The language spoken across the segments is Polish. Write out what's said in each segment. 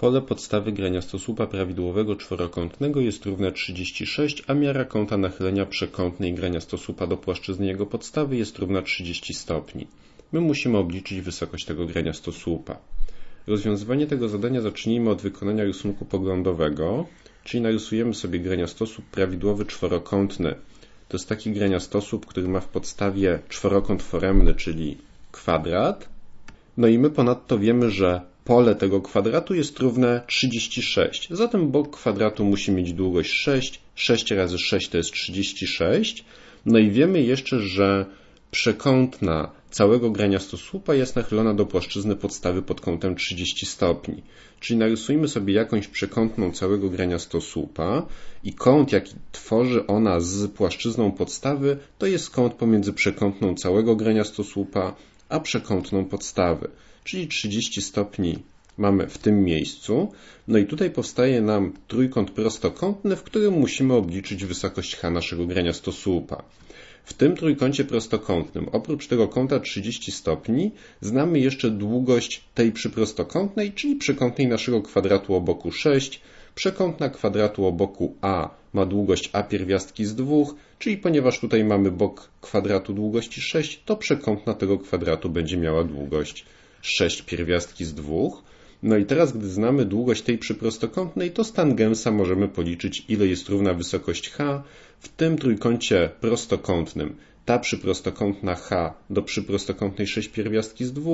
Pole podstawy graniastosłupa prawidłowego czworokątnego jest równe 36, a miara kąta nachylenia przekątnej graniastosłupa do płaszczyzny jego podstawy jest równa 30 stopni. My musimy obliczyć wysokość tego graniastosłupa. Rozwiązywanie tego zadania zacznijmy od wykonania rysunku poglądowego, czyli narysujemy sobie graniastosłup prawidłowy czworokątny. To jest taki graniastosłup, który ma w podstawie czworokąt foremny, czyli kwadrat. No i my ponadto wiemy, że pole tego kwadratu jest równe 36. Zatem bok kwadratu musi mieć długość 6. 6 razy 6 to jest 36. No i wiemy jeszcze, że przekątna całego graniastosłupa jest nachylona do płaszczyzny podstawy pod kątem 30 stopni. Czyli narysujmy sobie jakąś przekątną całego graniastosłupa i kąt, jaki tworzy ona z płaszczyzną podstawy, to jest kąt pomiędzy przekątną całego graniastosłupa a przekątną podstawy czyli 30 stopni mamy w tym miejscu. No i tutaj powstaje nam trójkąt prostokątny, w którym musimy obliczyć wysokość h naszego graniastosłupa. W tym trójkącie prostokątnym, oprócz tego kąta 30 stopni, znamy jeszcze długość tej przyprostokątnej, czyli przekątnej naszego kwadratu o boku 6. Przekątna kwadratu o boku a ma długość a pierwiastki z 2, czyli ponieważ tutaj mamy bok kwadratu długości 6, to przekątna tego kwadratu będzie miała długość 6 pierwiastki z 2. No i teraz, gdy znamy długość tej przyprostokątnej, to z tangensa możemy policzyć, ile jest równa wysokość h w tym trójkącie prostokątnym. Ta przyprostokątna h do przyprostokątnej 6 pierwiastki z 2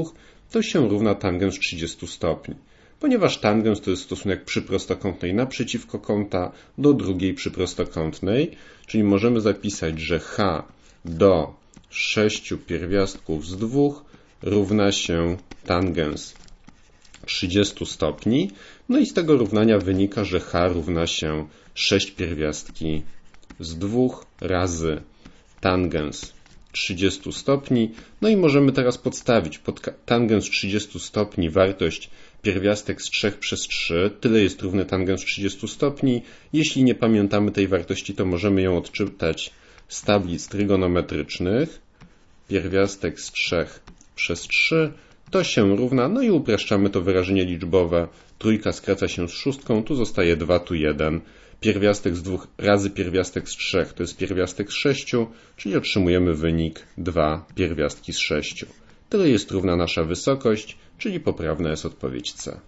to się równa tangens 30 stopni. Ponieważ tangens to jest stosunek przyprostokątnej naprzeciwko kąta do drugiej przyprostokątnej, czyli możemy zapisać, że h do 6 pierwiastków z 2 równa się tangens 30 stopni. No i z tego równania wynika, że h równa się 6 pierwiastki z 2 razy tangens 30 stopni. No i możemy teraz podstawić pod tangens 30 stopni wartość pierwiastek z 3 przez 3. Tyle jest równy tangens 30 stopni. Jeśli nie pamiętamy tej wartości, to możemy ją odczytać z tablic trygonometrycznych. Pierwiastek z 3 przez 3 to się równa, no i upraszczamy to wyrażenie liczbowe. Trójka skraca się z szóstką, tu zostaje 2, tu 1. Pierwiastek z 2 razy pierwiastek z 3 to jest pierwiastek z 6, czyli otrzymujemy wynik 2 pierwiastki z 6. Tyle jest równa nasza wysokość, czyli poprawna jest odpowiedź C.